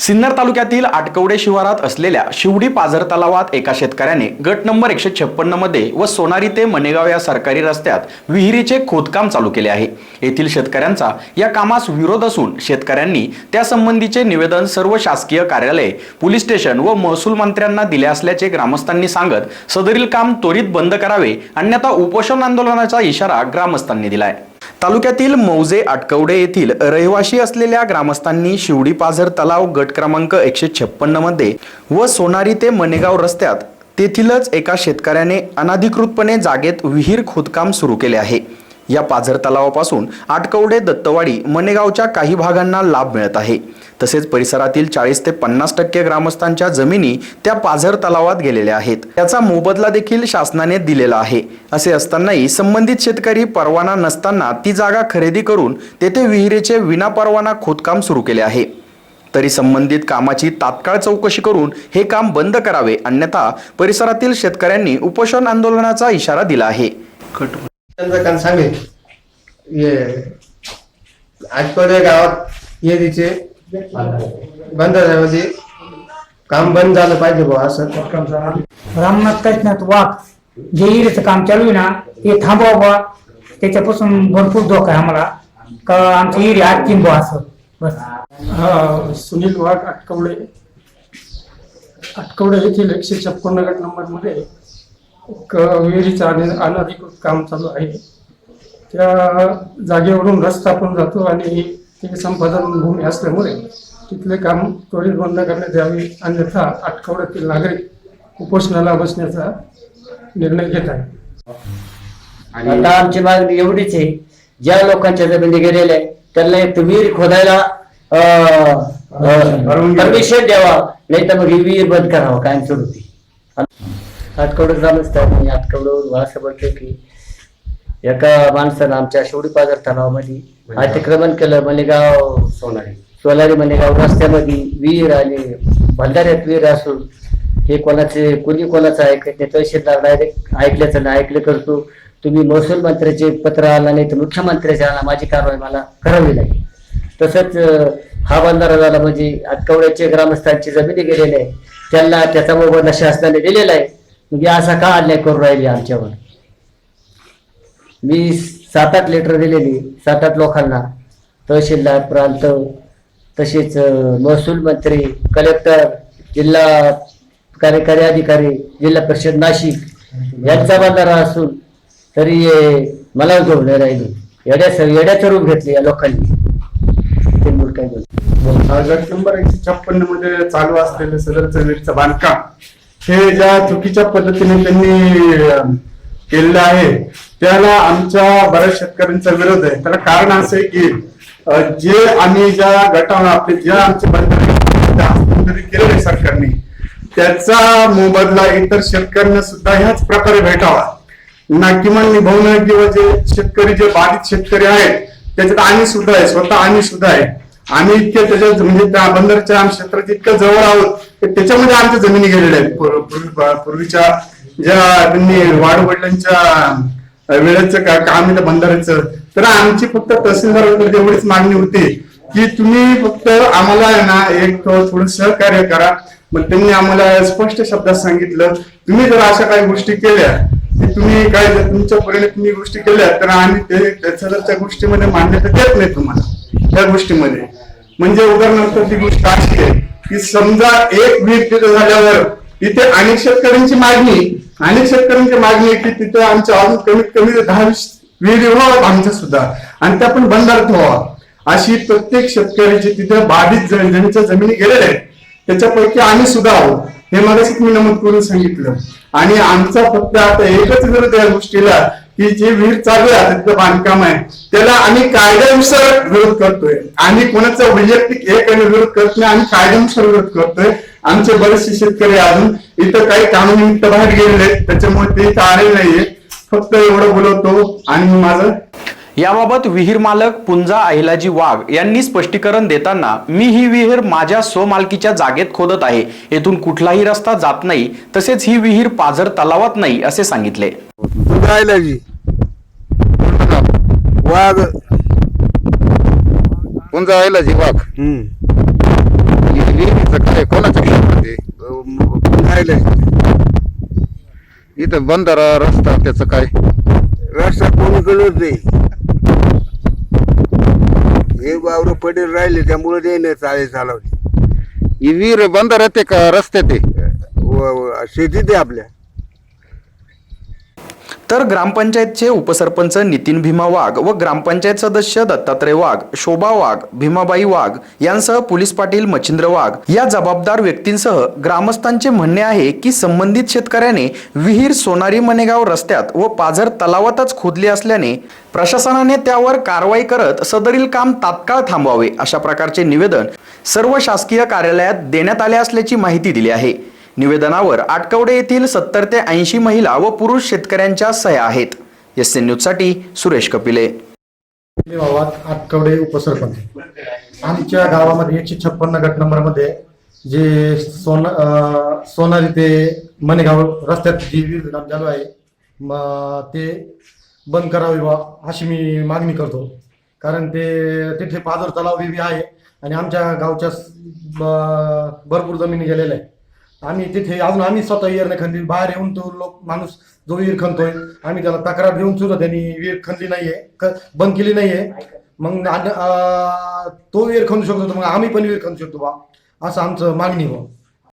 सिन्नर तालुक्यातील आटकवडे शिवारात असलेल्या शिवडी पाझर तलावात एका शेतकऱ्याने गट नंबर एकशे छप्पन्नमध्ये व सोनारी ते मनेगाव या सरकारी रस्त्यात विहिरीचे खोदकाम चालू केले आहे. येथील शेतकऱ्यांचा या कामास विरोध असून शेतकऱ्यांनी त्यासंबंधीचे निवेदन सर्व शासकीय कार्यालय पोलीस स्टेशन व महसूल मंत्र्यांना दिले असल्याचे ग्रामस्थांनी सांगत सदरील काम त्वरित बंद करावे अन्यथा उपोषण आंदोलनाचा इशारा ग्रामस्थांनी दिलाय. तालुक्यातील मौजे आटकवडे येथील रहिवाशी असलेल्या ग्रामस्थांनी शिवडी पाझर तलाव गट क्रमांक एकशे छप्पन्नमध्ये व सोनारी ते मनेगाव रस्त्यात तेथीलच एका शेतकऱ्याने अनाधिकृतपणे जागेत विहीर खोदकाम सुरू केले आहे. या पाझर तलावापासून आटकवडे दत्तवाडी मनेगावच्या काही भागांना लाभ मिळत आहे. तसेच परिसरातील चाळीस ते पन्नास टक्के ग्रामस्थांच्या जमिनी त्या पाझर तलावात गेलेल्या आहेत. त्याचा मोबदला देखील शासनाने दिलेला आहे. असे असतानाही संबंधित शेतकरी परवाना नसताना ती जागा खरेदी करून तेथे विहिरीचे विनापरवाना खोदकाम सुरू केले आहे. तरी संबंधित कामाची तात्काळ चौकशी करून हे काम बंद करावे अन्यथा परिसरातील शेतकऱ्यांनी उपोषण आंदोलनाचा इशारा दिला आहे. काम सांगे ये. आजकडे गावात ये तिचे. बंद झाल्यामध्ये काम बंद झालं पाहिजे बुवा असं. रामनाथ कैतनाथ वाघ. जे इरेचं काम चालू आहे ना ते थांबवा त्याच्यापासून भरपूर धोका आहे आम्हाला. का आमची इरी आटकीन बुवा असं. बस. हा सुनील वाघ आटकवडे. आटकवडे येथील एकशे छप्पन्न गट नंबरमध्ये विहिरीचं अन- अनधिकृत काम चालू आहे. त्या जागेवरून रस्ता पण जातो आणि ती संपादन भूमी असल्यामुळे तिथले काम त्वरित बंद करण्यात यावे अन्यथा आटकवड्यातील नागरिक उपोषणाला बसण्याचा निर्णय घेत आहे आता आमची मागणी एवढीच आहे ज्या लोकांच्या जमिनी गेलेल्या आहेत त्यांना एक विहीर खोदायला परमिशन द्यावा नाही तर मग ही विहीर बंद करावा कायमस्वरूपी हातकवड ग्रामस्थांनी हातकवडवर असं म्हटलं की एका माणसानं आमच्या शेवडी बाजार तलावामध्ये अतिक्रमण केलं मलेगाव सोनारी. सोनारी मलेगाव रस्त्यामध्ये विहीर आणि भंडाऱ्यात विहीर असून हे कोणाचे कोणी कोणाचं ऐकत नाही तहसीलदार डायरेक्ट ऐकल्याचं नाही ऐकलं करतो तुम्ही महसूल मंत्र्याचे पत्र आला नाही तर मुख्यमंत्र्याचे आला माझी कारवाई मला करावी लागेल. तसंच हा बंधारा झाला म्हणजे आटकवड्याचे ग्रामस्थांची जमिनी गेलेल्या आहे. त्यांना त्याचा मोबदला शासनाने दिलेला आहे. म्हणजे असा का अन्याय करून राहिली आमच्यावर? मी सात आठ लेटर दिलेली सात आठ लोकांना. तहसीलदार प्रांत तसेच महसूल मंत्री कलेक्टर जिल्हा कार्यकारी अधिकारी जिल्हा परिषद नाशिक यांचा बांधारा असून तरी मला घेऊन राहिली. येड्या येड्याचं रूप घेतले या लोकांनी. ते मूळ काय गट नंबर एकशे छप्पन्नमध्ये चालू असलेलं सदरचं वीरचं बांधकाम हे ज्या चुकीच्या पद्धतीने त्यांनी केलेलं आहे त्याला आमच्या बऱ्याच शेतकऱ्यांचा विरोध आहे. त्याला कारण असं आहे की जे आम्ही ज्या गटावर आपले ज्या आमचे बंधारे केलेले सरकारने त्याचा मोबदला इतर शेतकऱ्यांना सुद्धा ह्याच प्रकारे भेटावा. ना किमान निभावणं किंवा जे शेतकरी जे बाधित शेतकरी आहेत त्याच्यात आम्ही सुद्धा आहे स्वतः आम्ही सुद्धा आहे. आम्ही इतके त्याच्या म्हणजे त्या बंदरच्या आम क्षेत्रात इतकं जवळ आहोत त्याच्यामध्ये आमच्या जमिनी गेलेल्या आहेत. पूर्वी- पूर्वीच्या ज्या त्यांनी वाढ वडिलांच्या वेळेचं काम आहे त्या बंधाऱ्याचं तर आमची फक्त तहसीलदारांकडे एवढीच मागणी होती की तुम्ही फक्त आम्हाला आहे ना एक थोडं सहकार्य करा. मग त्यांनी आम्हाला स्पष्ट शब्दात सांगितलं तुम्ही जर अशा काही गोष्टी केल्या की तुम्ही काय जर तुमच्या परीने तुम्ही गोष्टी केल्या तर आम्ही ते त्याच्या जर त्या गोष्टीमध्ये मान्यता देत नाही तुम्हाला. त्या गोष्टीमध्ये. म्हणजे उदाहरणार्थ ती गोष्ट अशी आहे की समजा एक वीज तिथं झाल्यावर तिथे अनेक शेतकऱ्यांची मागणी अनेक शेतकऱ्यांची मागणी आहे की तिथे आमच्या अजून कमीत कमी दहा वीस विहिरी व्हाव्यात आमच्या सुद्धा. आणि त्या पण बंधारत व्हावा. अशी प्रत्येक शेतकऱ्याची तिथे बाधित जण- ज्यांच्या जमिनी गेलेल्या आहेत त्याच्यापैकी आम्ही सुद्धा आहोत. हे मगाशीच मी नमूद करून सांगितलं. आणि आमचा फक्त आता एकच विरोध या गोष्टीला की जे विहीर चालू आहे तिथं बांधकाम आहे त्याला आम्ही कायद्यानुसार विरोध करतोय. आम्ही कोणाचा वैयक्तिक एक आणि विरोध करत नाही आम्ही कायद्यानुसार विरोध करतोय. आमचे बरेचसे शेतकरी अजून इथं काही कामानिमित्त बाहेर गेलेले आहेत त्याच्यामुळे ते इथं आलेले नाहीये फक्त एवढं बोलवतो आणि माझं याबाबत विहीर मालक पुंजा अहिलाजी वाघ यांनी स्पष्टीकरण देताना मी ही विहीर माझ्या स्वमालकीच्या जागेत खोदत आहे. येथून कुठलाही रस्ता जात नाही. तसेच ही विहीर पाझर तलावात नाही असे सांगितले. राहिला जी वाघ. आहे जी वाघ. हम्म. त्याचं काय कोणाचं क्षेत्र ते राहिलंय इथं बंधारा रस्ता त्याचं काय? रस्ता कोणीकडून नाही. हे वावर पडेल राहिले त्यामुळे ते नाही चाळे चालवली. ही विहीर बंधाऱ्यात आहे का रस्त्यात आहे? व- व- शेतीत आहे आपल्या. तर ग्रामपंचायतचे उपसरपंच नितीन भीमा वाघ व ग्रामपंचायत सदस्य दत्तात्रय वाघ शोभा वाघ भीमाबाई वाघ यांसह पोलीस पाटील मच्छिंद्र वाघ या जबाबदार व्यक्तींसह ग्रामस्थांचे म्हणणे आहे की संबंधित शेतकऱ्याने विहीर सोनारी मनेगाव रस्त्यात व पाझर तलावातच खोदली असल्याने प्रशासनाने त्यावर कारवाई करत सदरील काम तात्काळ थांबवावे अशा प्रकारचे निवेदन सर्व शासकीय कार्यालयात देण्यात आले असल्याची माहिती दिली आहे. निवेदनावर आटकवडे येथील सत्तर ते ऐंशी महिला व पुरुष शेतकऱ्यांच्या सह्या आहेत. एस एन न्यूजसाठी सुरेश कपिले. गावात आटकवडे उपसरपंच. आमच्या गावामध्ये एकशे छप्पन्न गट नंबरमध्ये जे सोन सोनारी ते मनेगाव रस्त्यात जी वीज काम चालू आहे ते बंद करावी बा अशी मी मागणी करतो. कारण ते तिथे पादर तलाव बी आहे आणि आमच्या गावच्या भरपूर जमिनी गेलेल्या आहे आम्ही तिथे अजून आम्ही स्वतः विहीर नाही खणली बाहेर येऊन तो लोक माणूस जो विहीर खणतोय आम्ही त्याला तक्रार देऊन सुद्धा त्यांनी विहीर खणली नाहीये क- बंद केली नाहीये. मग आड- अं, तो विहीर खणू शकतो तर मग आम्ही पण विहीर खणू शकतो बा. असं आमचं मागणी हो